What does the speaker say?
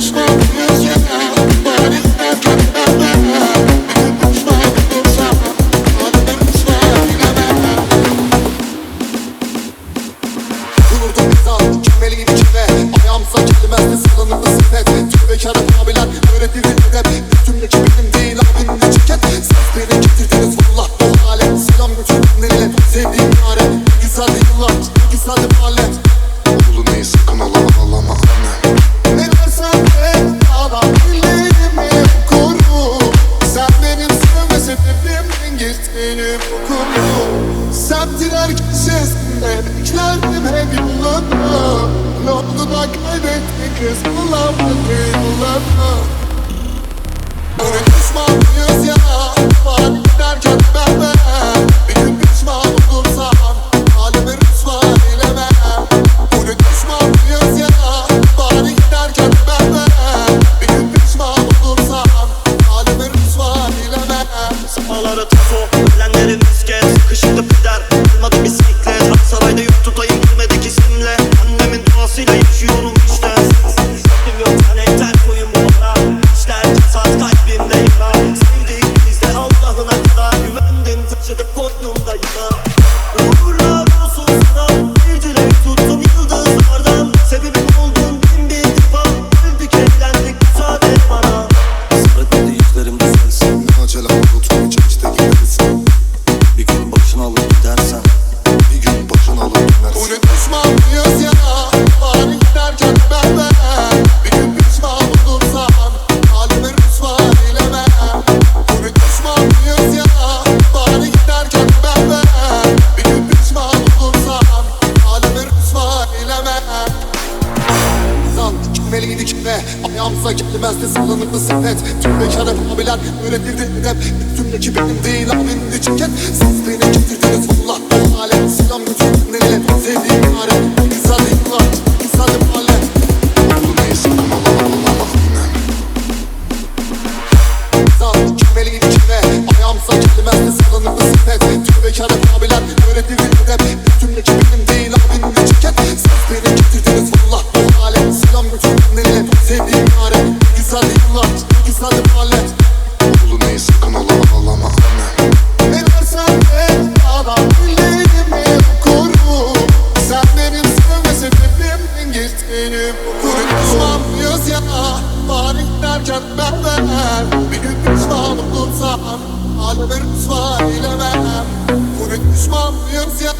pişman mıyız Güzeldi yıllar güzeldi mahalle. Oğlum neyi sakın ağlama ağlama annem Ne dersen de adam ellerimi koru Sen benim sevme sebebimdin gittiğini okulu Semtin herkesinde beklerdim hep yolunu Ne oldu da kaybettin kız bulamadı yolunu Duasıyla yaşıyorum işte. Sevdim yok ter koyun bana İşler saat kalbimde yara Sevdik biz de Allah'ına kadar Güvendim taşıdık koynumda Uğurlar olsun sana. Bir dilek tuttum yıldızlardan. Sebebim oldun bin bir defa. Öldük eğlendik müsaade bana. Sıra dedi düzelsin. Ne acele unutmayacak işte kemeliydi kime Ayağımıza gelmezdi salınırdı sepet. Tüm bekar abiler öğretildi edep Tümdeki benim değil abinin ceket. Siz beni getirdiniz valla o hale Selam götürdüm nereye sevdiğim yare Ne güzeldi yıllar kemeliydi kime Ayağımıza gelmezdi salınırdı sepet. Tüm bekar Pişman mıyız ya bari derken Bir gün pişman olursam halime rüsva eylemem Bu ne pişman ya